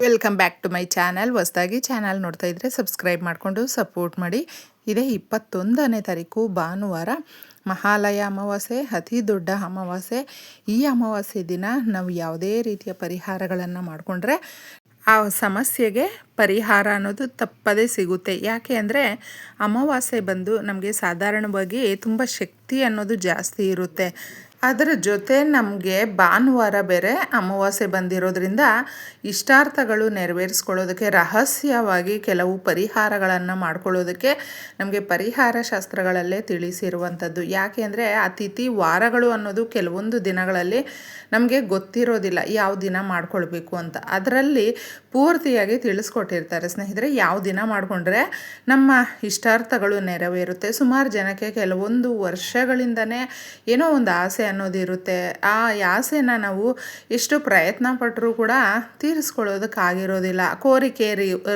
Welcome back to my channel ಹೊಸದಾಗಿ channel ನೋಡ್ತಾ ಇದ್ದರೆ ಸಬ್ಸ್ಕ್ರೈಬ್ ಮಾಡಿಕೊಂಡು ಸಪೋರ್ಟ್ ಮಾಡಿ. ಇದೇ ಇಪ್ಪತ್ತೊಂದನೇ ತಾರೀಕು, ಭಾನುವಾರ. ಮಹಾಲಯ ಅಮಾವಾಸ್ಯೆ, ಅತಿ ದೊಡ್ಡ ಅಮಾವಾಸ್ಯೆ. ಈ ಅಮಾವಾಸ್ಯೆ ದಿನ ನಾವು ಯಾವುದೇ ರೀತಿಯ ಪರಿಹಾರಗಳನ್ನು ಮಾಡಿಕೊಂಡ್ರೆ ಆ ಸಮಸ್ಯೆಗೆ ಪರಿಹಾರ ಅನ್ನೋದು ತಪ್ಪದೇ ಸಿಗುತ್ತೆ. ಯಾಕೆ ಅಂದರೆ ಅಮಾವಾಸ್ಯೆ ಬಂದು ನಮಗೆ ಸಾಧಾರಣವಾಗಿ ತುಂಬ ಶಕ್ತಿ ಅನ್ನೋದು ಜಾಸ್ತಿ ಇರುತ್ತೆ. ಅದರ ಜೊತೆ ನಮಗೆ ಭಾನುವಾರ ಬೇರೆ ಅಮಾವಾಸ್ಯೆ ಬಂದಿರೋದ್ರಿಂದ ಇಷ್ಟಾರ್ಥಗಳು ನೆರವೇರಿಸ್ಕೊಳ್ಳೋದಕ್ಕೆ, ರಹಸ್ಯವಾಗಿ ಕೆಲವು ಪರಿಹಾರಗಳನ್ನು ಮಾಡ್ಕೊಳ್ಳೋದಕ್ಕೆ ನಮಗೆ ಪರಿಹಾರ ಶಾಸ್ತ್ರಗಳಲ್ಲೇ ತಿಳಿಸಿರುವಂಥದ್ದು. ಯಾಕೆ ಅಂದರೆ ಅತಿಥಿ ತಿಥಿ ವಾರಗಳು ಅನ್ನೋದು ಕೆಲವೊಂದು ದಿನಗಳಲ್ಲಿ ನಮಗೆ ಗೊತ್ತಿರೋದಿಲ್ಲ, ಯಾವ ದಿನ ಮಾಡ್ಕೊಳ್ಬೇಕು ಅಂತ. ಅದರಲ್ಲಿ ಪೂರ್ತಿಯಾಗಿ ತಿಳಿಸ್ಕೊಟ್ಟಿರ್ತಾರೆ ಸ್ನೇಹಿತರೆ, ಯಾವ ದಿನ ಮಾಡಿಕೊಂಡ್ರೆ ನಮ್ಮ ಇಷ್ಟಾರ್ಥಗಳು ನೆರವೇರುತ್ತೆ. ಸುಮಾರು ಜನಕ್ಕೆ ಕೆಲವೊಂದು ವರ್ಷಗಳಿಂದನೇ ಏನೋ ಒಂದು ಆಸೆ ಅನ್ನೋದಿರುತ್ತೆ ಆ ಆಸೆನ ನಾವು ಎಷ್ಟು ಪ್ರಯತ್ನ ಪಟ್ಟರೂ ಕೂಡ ತೀರಿಸ್ಕೊಳ್ಳೋದಕ್ಕಾಗಿರೋದಿಲ್ಲ ಕೋರಿಕೆ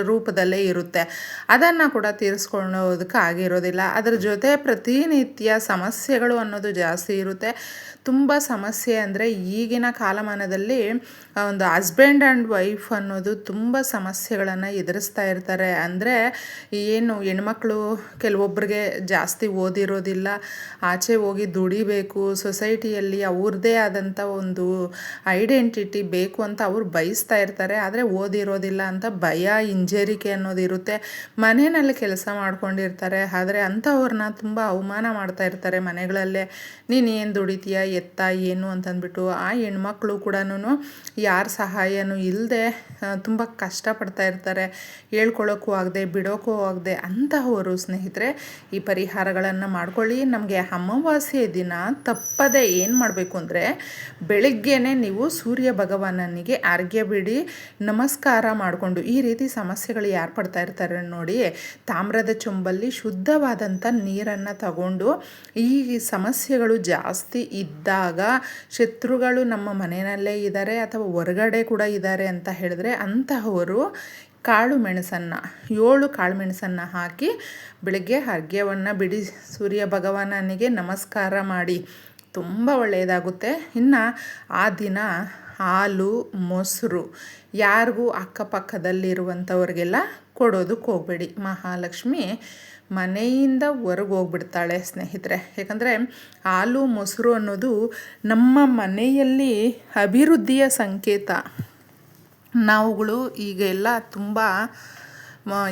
ರೂಪದಲ್ಲೇ ಇರುತ್ತೆ. ಅದನ್ನು ಕೂಡ ತೀರಿಸ್ಕೊಳ್ಳೋದಕ್ಕಾಗಿರೋದಿಲ್ಲ ಅದರ ಜೊತೆ ಪ್ರತಿನಿತ್ಯ ಸಮಸ್ಯೆಗಳು ಅನ್ನೋದು ಜಾಸ್ತಿ ಇರುತ್ತೆ. ತುಂಬ ಸಮಸ್ಯೆ ಅಂದರೆ ಈಗಿನ ಕಾಲಮಾನದಲ್ಲಿ ಒಂದು ಹಸ್ಬೆಂಡ್ ಆ್ಯಂಡ್ ವೈಫ್ ಅನ್ನೋದು ತುಂಬ ಸಮಸ್ಯೆಗಳನ್ನು ಎದುರಿಸ್ತಾ ಇರ್ತಾರೆ. ಅಂದರೆ ಏನು ಹೆಣ್ಮಕ್ಳು ಕೆಲವೊಬ್ಬರಿಗೆ ಜಾಸ್ತಿ ಓದಿರೋದಿಲ್ಲ, ಆಚೆ ಹೋಗಿ ದುಡಿಬೇಕು ಸೊಸೈಟಿಯಲ್ಲಿ ಅವ್ರದ್ದೇ ಆದಂಥ ಒಂದು ಐಡೆಂಟಿಟಿ ಬೇಕು ಅಂತ ಅವ್ರು ಬಯಸ್ತಾ ಇರ್ತಾರೆ. ಆದರೆ ಓದಿರೋದಿಲ್ಲ ಅಂತ ಭಯ, ಹಿಂಜರಿಕೆ ಅನ್ನೋದಿರುತ್ತೆ ಮನೆಯಲ್ಲಿ ಕೆಲಸ ಮಾಡ್ಕೊಂಡಿರ್ತಾರೆ, ಆದರೆ ಅಂಥವ್ರನ್ನ ತುಂಬ ಅವಮಾನ ಮಾಡ್ತಾ ಇರ್ತಾರೆ ಮನೆಗಳಲ್ಲೇ. ನೀನು ಏನು ದುಡಿತೀಯ ಎತ್ತ ಏನು ಅಂತಂದ್ಬಿಟ್ಟು ಆ ಹೆಣ್ಮಕ್ಳು ಕೂಡ ಯಾರ ಸಹಾಯನೂ ಇಲ್ಲದೆ ತುಂಬ ಕಷ್ಟಪಡ್ತಾ ಇರ್ತಾರೆ. ಹೇಳ್ಕೊಳ್ಳೋಕ್ಕೂ ಆಗದೆ, ಬಿಡೋಕ್ಕೂ ಆಗದೆ ಅಂತಹವರು ಸ್ನೇಹಿತರೆ, ಈ ಪರಿಹಾರಗಳನ್ನು ಮಾಡ್ಕೊಳ್ಳಿ. ನಮಗೆ ಅಮಾವಾಸ್ಯೆ ದಿನ ತಪ್ಪದೆ ಏನು ಮಾಡಬೇಕು ಅಂದರೆ, ಬೆಳಗ್ಗೆನೇ ನೀವು ಸೂರ್ಯ ಭಗವಾನನಿಗೆ ಅರ್ಘ್ಯ ಬಿಡಿ, ನಮಸ್ಕಾರ ಮಾಡಿಕೊಂಡು ಈ ರೀತಿ ಸಮಸ್ಯೆಗಳು ಯಾರು ಪಡ್ತಾ ಇರ್ತಾರೆ ನೋಡಿ, ತಾಮ್ರದ ಚೊಂಬಲ್ಲಿ ಶುದ್ಧವಾದಂಥ ನೀರನ್ನು ತಗೊಂಡು ಈ ಸಮಸ್ಯೆಗಳು ಜಾಸ್ತಿ ಇದ್ದಾಗ ಶತ್ರುಗಳು ನಮ್ಮ ಮನೆಯಲ್ಲೇ ಇದ್ದಾರೆ ಅಥವಾ ಹೊರಗಡೆ ಕೂಡ ಇದ್ದಾರೆ ಅಂತ ಹೇಳಿದ್ರೆ ಅಂತಹವರು ಕಾಳು ಮೆಣಸನ್ನು, ಏಳು ಕಾಳು ಮೆಣಸನ್ನು ಹಾಕಿ ಬೆಳಗ್ಗೆ ಅರ್ಘ್ಯವನ್ನು ಬಿಡಿ. ಸೂರ್ಯ ಭಗವಾನನಿಗೆ ನಮಸ್ಕಾರ ಮಾಡಿ. ತುಂಬ ಒಳ್ಳೆಯದಾಗುತ್ತೆ. ಇನ್ನು ಆ ದಿನ ಹಾಲು, ಮೊಸರು ಯಾರಿಗೂ ಅಕ್ಕಪಕ್ಕದಲ್ಲಿರುವಂಥವ್ರಿಗೆಲ್ಲ ಕೊಡೋದಕ್ಕೆ ಹೋಗಬೇಡಿ. ಮಹಾಲಕ್ಷ್ಮಿ ಮನೆಯಿಂದ ಹೊರಗೆ ಹೋಗ್ಬಿಡ್ತಾಳೆ ಸ್ನೇಹಿತರೆ. ಯಾಕಂದರೆ ಹಾಲು, ಮೊಸರು ಅನ್ನೋದು ನಮ್ಮ ಮನೆಯಲ್ಲಿ ಅಭಿವೃದ್ಧಿಯ ಸಂಕೇತ. ನಾವುಗಳು ಈಗ ಎಲ್ಲ ತುಂಬ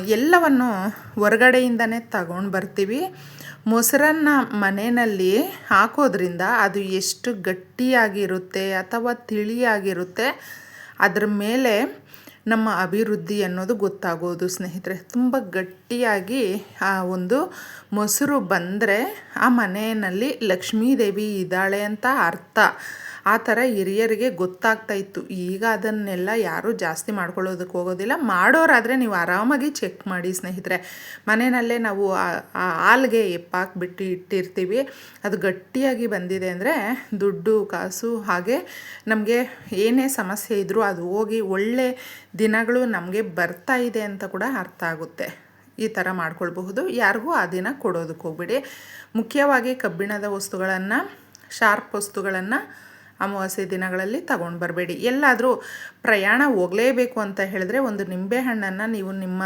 ಎಲ್ಲವನ್ನು ಹೊರಗಡೆಯಿಂದನೇ ತಗೊಂಡು ಬರ್ತೀವಿ. ಮೊಸರನ್ನು ಮನೆಯಲ್ಲಿ ಹಾಕೋದ್ರಿಂದ ಅದು ಎಷ್ಟು ಗಟ್ಟಿಯಾಗಿರುತ್ತೆ ಅಥವಾ ತಿಳಿಯಾಗಿರುತ್ತೆ, ಅದರ ಮೇಲೆ ನಮ್ಮ ಅಭಿವೃದ್ಧಿ ಅನ್ನೋದು ಗೊತ್ತಾಗೋದು. ಸ್ನೇಹಿತರೆ, ತುಂಬ ಗಟ್ಟಿಯಾಗಿ ಆ ಒಂದು ಮೊಸರು ಬಂದರೆ ಆ ಮನೆಯಲ್ಲಿ ಲಕ್ಷ್ಮೀದೇವಿ ಇದ್ದಾಳೆ ಅಂತ ಅರ್ಥ. ಆ ಥರ ಹಿರಿಯರಿಗೆ ಗೊತ್ತಾಗ್ತಾ ಇತ್ತು. ಈಗ ಅದನ್ನೆಲ್ಲ ಯಾರೂ ಜಾಸ್ತಿ ಮಾಡ್ಕೊಳ್ಳೋದಕ್ಕೆ ಹೋಗೋದಿಲ್ಲ. ಮಾಡೋರಾದರೆ ನೀವು ಆರಾಮಾಗಿ ಚೆಕ್ ಮಾಡಿ ಸ್ನೇಹಿತರೆ. ಮನೆಯಲ್ಲೇ ನಾವು ಹಾಲ್ಗೆ ಎಪ್ಪಾಕ್ಬಿಟ್ಟು ಇಟ್ಟಿರ್ತೀವಿ. ಅದು ಗಟ್ಟಿಯಾಗಿ ಬಂದಿದೆ ಅಂದರೆ ದುಡ್ಡು, ಕಾಸು ಹಾಗೆ ನಮಗೆ ಏನೇ ಸಮಸ್ಯೆ ಇದ್ದರೂ ಅದು ಹೋಗಿ ಒಳ್ಳೆ ದಿನಗಳು ನಮಗೆ ಬರ್ತಾ ಇದೆ ಅಂತ ಕೂಡ ಅರ್ಥ ಆಗುತ್ತೆ. ಈ ಥರ ಮಾಡ್ಕೊಳ್ಬಹುದು. ಯಾರಿಗೂ ಆ ದಿನ ಕೊಡೋದಕ್ಕೆ ಹೋಗ್ಬಿಡಿ. ಮುಖ್ಯವಾಗಿ ಕಬ್ಬಿಣದ ವಸ್ತುಗಳನ್ನು, ಶಾರ್ಪ್ ವಸ್ತುಗಳನ್ನು ಅಮಾವಾಸ್ಯೆ ದಿನಗಳಲ್ಲಿ ತಗೊಂಡು ಬರಬೇಡಿ. ಎಲ್ಲಾದರೂ ಪ್ರಯಾಣ ಹೋಗಲೇಬೇಕು ಅಂತ ಹೇಳಿದ್ರೆ ಒಂದು ನಿಂಬೆಹಣ್ಣನ್ನು ನೀವು ನಿಮ್ಮ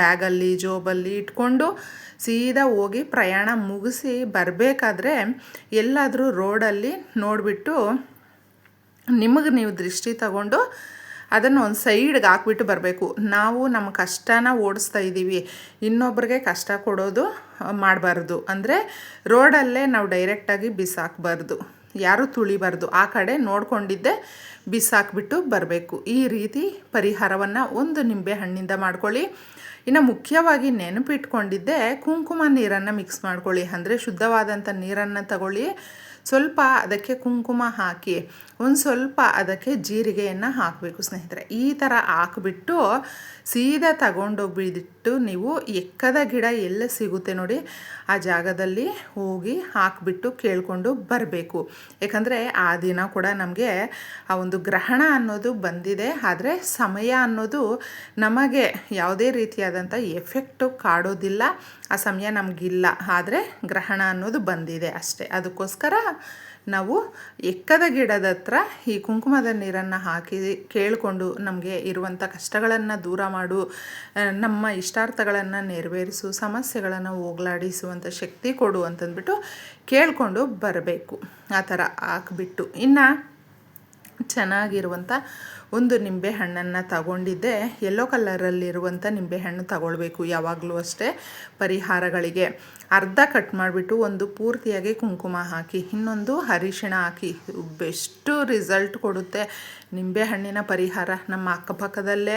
ಬ್ಯಾಗಲ್ಲಿ, ಜೋಬಲ್ಲಿ ಇಟ್ಕೊಂಡು ಸೀದಾ ಹೋಗಿ ಪ್ರಯಾಣ ಮುಗಿಸಿ ಬರಬೇಕಾದ್ರೆ ಎಲ್ಲಾದರೂ ರೋಡಲ್ಲಿ ನೋಡಿಬಿಟ್ಟು ನಿಮಗೆ ನೀವು ದೃಷ್ಟಿ ತಗೊಂಡು ಅದನ್ನು ಒಂದು ಸೈಡ್ಗೆ ಹಾಕ್ಬಿಟ್ಟು ಬರಬೇಕು. ನಾವು ನಮ್ಮ ಕಷ್ಟನ ಓಡಿಸ್ತಾ ಇದ್ದೀವಿ. ಇನ್ನೊಬ್ರಿಗೆ ಕಷ್ಟ ಕೊಡೋದು ಮಾಡಬಾರ್ದು. ಅಂದರೆ ರೋಡಲ್ಲೇ ನಾವು ಡೈರೆಕ್ಟಾಗಿ ಬಿಸಾಕಬಾರ್ದು. ಯಾರೂ ತುಳಿಬಾರ್ದು. ಆ ಕಡೆ ನೋಡ್ಕೊಂಡಿದ್ದೆ ಬಿಸಾಕ್ಬಿಟ್ಟು ಬರಬೇಕು. ಈ ರೀತಿ ಪರಿಹಾರವನ್ನು ಒಂದು ನಿಂಬೆ ಹಣ್ಣಿಂದ ಮಾಡ್ಕೊಳ್ಳಿ. ಇನ್ನು ಮುಖ್ಯವಾಗಿ ನೆನಪಿಟ್ಕೊಂಡಿದ್ದೆ ಕುಂಕುಮ ನೀರನ್ನು ಮಿಕ್ಸ್ ಮಾಡ್ಕೊಳ್ಳಿ. ಅಂದರೆ ಶುದ್ಧವಾದಂಥ ನೀರನ್ನು ತಗೊಳ್ಳಿ. ಸ್ವಲ್ಪ ಅದಕ್ಕೆ ಕುಂಕುಮ ಹಾಕಿ. ಒಂದು ಸ್ವಲ್ಪ ಅದಕ್ಕೆ ಜೀರಿಗೆಯನ್ನು ಹಾಕಬೇಕು ಸ್ನೇಹಿತರೆ. ಈ ಥರ ಹಾಕಿಬಿಟ್ಟು ಸೀದಾ ತಗೊಂಡೋಗ್ಬಿಟ್ಟು ನೀವು ಎಕ್ಕದ ಗಿಡ ಎಲ್ಲ ಸಿಗುತ್ತೆ ನೋಡಿ ಆ ಜಾಗದಲ್ಲಿ ಹೋಗಿ ಹಾಕಿಬಿಟ್ಟು ಕೇಳಿಕೊಂಡು ಬರಬೇಕು. ಯಾಕಂದರೆ ಆ ದಿನ ಕೂಡ ನಮಗೆ ಆ ಒಂದು ಗ್ರಹಣ ಅನ್ನೋದು ಬಂದಿದೆ. ಆದರೆ ಸಮಯ ಅನ್ನೋದು ನಮಗೆ ಯಾವುದೇ ರೀತಿಯಾದಂಥ ಎಫೆಕ್ಟು ಕಾಡೋದಿಲ್ಲ. ಆ ಸಮಯ ನಮಗಿಲ್ಲ. ಆದರೆ ಗ್ರಹಣ ಅನ್ನೋದು ಬಂದಿದೆ ಅಷ್ಟೇ. ಅದಕ್ಕೋಸ್ಕರ ನಾವು ಎಕ್ಕದ ಗಿಡದ ಹತ್ರ ಈ ಕುಂಕುಮದ ನೀರನ್ನು ಹಾಕಿ ಕೇಳಿಕೊಂಡು ನಮಗೆ ಇರುವಂಥ ಕಷ್ಟಗಳನ್ನು ದೂರ ಮಾಡು ನಮ್ಮ ಇಷ್ಟಾರ್ಥಗಳನ್ನು ನೆರವೇರಿಸು, ಸಮಸ್ಯೆಗಳನ್ನು ಹೋಗಲಾಡಿಸುವಂಥ ಶಕ್ತಿ ಕೊಡು ಅಂತಂದ್ಬಿಟ್ಟು ಕೇಳಿಕೊಂಡು ಬರಬೇಕು. ಆ ಥರ ಹಾಕ್ಬಿಟ್ಟು. ಇನ್ನು ಚೆನ್ನಾಗಿರುವಂಥ ಒಂದು ನಿಂಬೆ ಹಣ್ಣನ್ನು ತಗೊಂಡಿದ್ದೆ. ಯೆಲ್ಲೋ ಕಲರಲ್ಲಿರುವಂಥ ನಿಂಬೆಹಣ್ಣು ತಗೊಳ್ಬೇಕು ಯಾವಾಗಲೂ ಅಷ್ಟೇ ಪರಿಹಾರಗಳಿಗೆ. ಅರ್ಧ ಕಟ್ ಮಾಡಿಬಿಟ್ಟು ಒಂದು ಪೂರ್ತಿಯಾಗಿ ಕುಂಕುಮ ಹಾಕಿ, ಇನ್ನೊಂದು ಅರಿಶಿಣ ಹಾಕಿ. ಬೆಸ್ಟು ರಿಸಲ್ಟ್ ಕೊಡುತ್ತೆ ನಿಂಬೆಹಣ್ಣಿನ ಪರಿಹಾರ. ನಮ್ಮ ಅಕ್ಕಪಕ್ಕದಲ್ಲೇ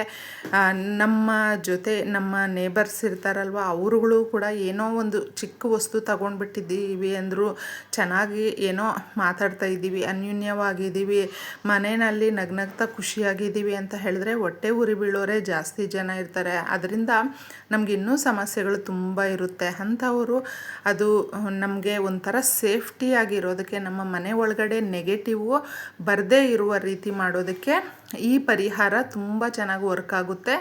ನಮ್ಮ ಜೊತೆ ನಮ್ಮ ನೇಬರ್ಸ್ ಇರ್ತಾರಲ್ವ, ಅವರುಗಳು ಕೂಡ ಏನೋ ಒಂದು ಚಿಕ್ಕ ವಸ್ತು ತಗೊಂಡ್ಬಿಟ್ಟಿದ್ದೀವಿ ಅಂದರೂ, ಚೆನ್ನಾಗಿ ಏನೋ ಮಾತಾಡ್ತಾ ಇದ್ದೀವಿ, ಅನ್ಯೂನ್ಯವಾಗಿದ್ದೀವಿ ಮನೆಯಲ್ಲಿ ನಗ್ನಗ್ತಾ ಖುಷಿಯಾಗಿದ್ದೀವಿ ಅಂತ ಹೇಳಿದ್ರೆ ಹೊಟ್ಟೆ ಉರಿ ಬೀಳೋರೇ ಜಾಸ್ತಿ ಜನ ಇರ್ತಾರೆ. ಅದರಿಂದ ನಮ್ಗೆ ಇನ್ನೂ ಸಮಸ್ಯೆಗಳು ತುಂಬ ಇರುತ್ತೆ. ಅಂಥವರು ಅದು ನಮಗೆ ಒಂಥರ ಸೇಫ್ಟಿಯಾಗಿರೋದಕ್ಕೆ ನಮ್ಮ ಮನೆ ಒಳಗಡೆ ನೆಗೆಟಿವು ಬರದೇ ಇರುವ ರೀತಿ ಮಾಡೋದಕ್ಕೆ ಈ ಪರಿಹಾರ ತುಂಬ ಚೆನ್ನಾಗಿ ವರ್ಕ್ ಆಗುತ್ತೆ.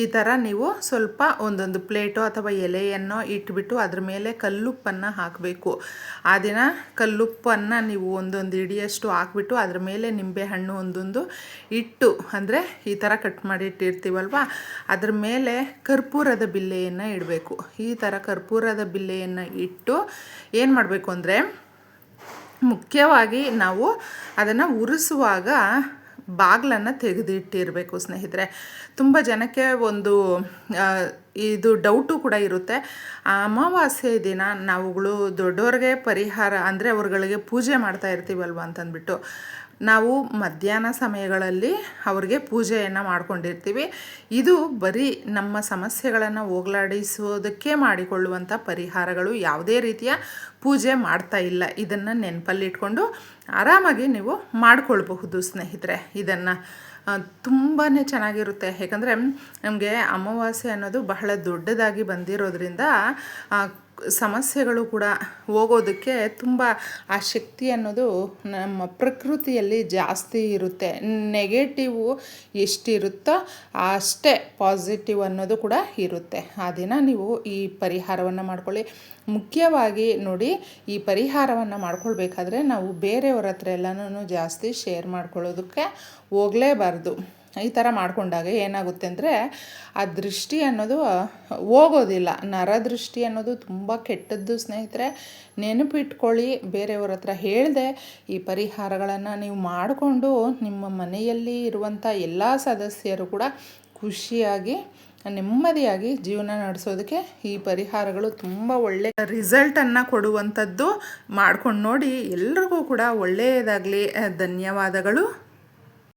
ಈ ಥರ ನೀವು ಸ್ವಲ್ಪ ಒಂದೊಂದು ಪ್ಲೇಟು ಅಥವಾ ಎಲೆಯನ್ನು ಇಟ್ಬಿಟ್ಟು ಅದ್ರ ಮೇಲೆ ಕಲ್ಲುಪ್ಪನ್ನು ಹಾಕಬೇಕು. ಆ ದಿನ ಕಲ್ಲುಪ್ಪನ್ನು ನೀವು ಒಂದೊಂದು ಇಡಿಯಷ್ಟು ಹಾಕ್ಬಿಟ್ಟು ಅದ್ರ ಮೇಲೆ ನಿಂಬೆ ಹಣ್ಣು ಒಂದೊಂದು ಇಟ್ಟು, ಅಂದರೆ ಈ ಥರ ಕಟ್ ಮಾಡಿ ಇಟ್ಟಿರ್ತೀವಲ್ವ, ಅದ್ರ ಮೇಲೆ ಕರ್ಪೂರದ ಬಿಲ್ಲೆಯನ್ನು ಇಡಬೇಕು. ಈ ಥರ ಕರ್ಪೂರದ ಬಿಲ್ಲೆಯನ್ನು ಇಟ್ಟು ಏನು ಮಾಡಬೇಕು ಅಂದರೆ ಮುಖ್ಯವಾಗಿ ನಾವು ಅದನ್ನು ಉರಿಸುವಾಗ ಬಾಗಿಲನ್ನು ತೆಗೆದಿಟ್ಟಿರಬೇಕು, ಸ್ನೇಹಿತರೆ. ತುಂಬ ಜನಕ್ಕೆ ಒಂದು ಇದು ಡೌಟು ಕೂಡ ಇರುತ್ತೆ. ಅಮಾವಾಸ್ಯೆ ದಿನ ನಾವುಗಳು ದೊಡ್ಡವ್ರಿಗೆ ಪರಿಹಾರ ಅಂದರೆ ಅವ್ರುಗಳಿಗೆ ಪೂಜೆ ಮಾಡ್ತಾ ಇರ್ತೀವಲ್ವ ಅಂತಂದ್ಬಿಟ್ಟು. ನಾವು ಮಧ್ಯಾಹ್ನ ಸಮಯಗಳಲ್ಲಿ ಅವ್ರಿಗೆ ಪೂಜೆಯನ್ನು ಮಾಡಿಕೊಂಡಿರ್ತೀವಿ. ಇದು ಬರೀ ನಮ್ಮ ಸಮಸ್ಯೆಗಳನ್ನು ಹೋಗಲಾಡಿಸೋದಕ್ಕೆ ಮಾಡಿಕೊಳ್ಳುವಂಥ ಪರಿಹಾರಗಳು ಯಾವುದೇ ರೀತಿಯ ಪೂಜೆ ಮಾಡ್ತಾ ಇಲ್ಲ. ಇದನ್ನು ನೆನಪಲ್ಲಿಟ್ಕೊಂಡು ಆರಾಮಾಗಿ ನೀವು ಮಾಡಿಕೊಳ್ಬಹುದು ಸ್ನೇಹಿತರೆ ಇದನ್ನು. ತುಂಬಾ ಚೆನ್ನಾಗಿರುತ್ತೆ. ಯಾಕಂದರೆ ನಮಗೆ ಅಮಾವಾಸ್ಯೆ ಅನ್ನೋದು ಬಹಳ ದೊಡ್ಡದಾಗಿ ಬಂದಿರೋದ್ರಿಂದ ಸಮಸ್ಯೆಗಳು ಕೂಡ ಹೋಗೋದಕ್ಕೆ ತುಂಬ ಆ ಶಕ್ತಿ ಅನ್ನೋದು ನಮ್ಮ ಪ್ರಕೃತಿಯಲ್ಲಿ ಜಾಸ್ತಿ ಇರುತ್ತೆ. ನೆಗೆಟಿವು ಎಷ್ಟಿರುತ್ತೋ ಅಷ್ಟೇ ಪಾಸಿಟಿವ್ ಅನ್ನೋದು ಕೂಡ ಇರುತ್ತೆ. ಆ ದಿನ ನೀವು ಈ ಪರಿಹಾರವನ್ನು ಮಾಡ್ಕೊಳ್ಳಿ. ಮುಖ್ಯವಾಗಿ ನೋಡಿ, ಈ ಪರಿಹಾರವನ್ನು ಮಾಡ್ಕೊಳ್ಬೇಕಾದ್ರೆ ನಾವು ಬೇರೆಯವ್ರ ಹತ್ರ ಎಲ್ಲನೂ ಜಾಸ್ತಿ ಶೇರ್ ಮಾಡ್ಕೊಳ್ಳೋದಕ್ಕೆ ಹೋಗಲೇಬಾರ್ದು. ಈ ಥರ ಮಾಡಿಕೊಂಡಾಗ ಏನಾಗುತ್ತೆ ಅಂದರೆ ಆ ದೃಷ್ಟಿ ಅನ್ನೋದು ಹೋಗೋದಿಲ್ಲ. ನರದೃಷ್ಟಿ ಅನ್ನೋದು ತುಂಬ ಕೆಟ್ಟದ್ದು ಸ್ನೇಹಿತರೆ. ನೆನಪಿಟ್ಕೊಳ್ಳಿ ಬೇರೆಯವ್ರ ಹತ್ರ ಹೇಳಿದೆ ಈ ಪರಿಹಾರಗಳನ್ನು ನೀವು ಮಾಡಿಕೊಂಡು ನಿಮ್ಮ ಮನೆಯಲ್ಲಿ ಇರುವಂಥ ಎಲ್ಲ ಸದಸ್ಯರು ಕೂಡ ಖುಷಿಯಾಗಿ, ನೆಮ್ಮದಿಯಾಗಿ ಜೀವನ ನಡೆಸೋದಕ್ಕೆ ಈ ಪರಿಹಾರಗಳು ತುಂಬ ಒಳ್ಳೆ ರಿಸಲ್ಟನ್ನು ಕೊಡುವಂಥದ್ದು ಮಾಡ್ಕೊಂಡು ನೋಡಿ. ಎಲ್ರಿಗೂ ಕೂಡ ಒಳ್ಳೆಯದಾಗಲಿ. ಧನ್ಯವಾದಗಳು.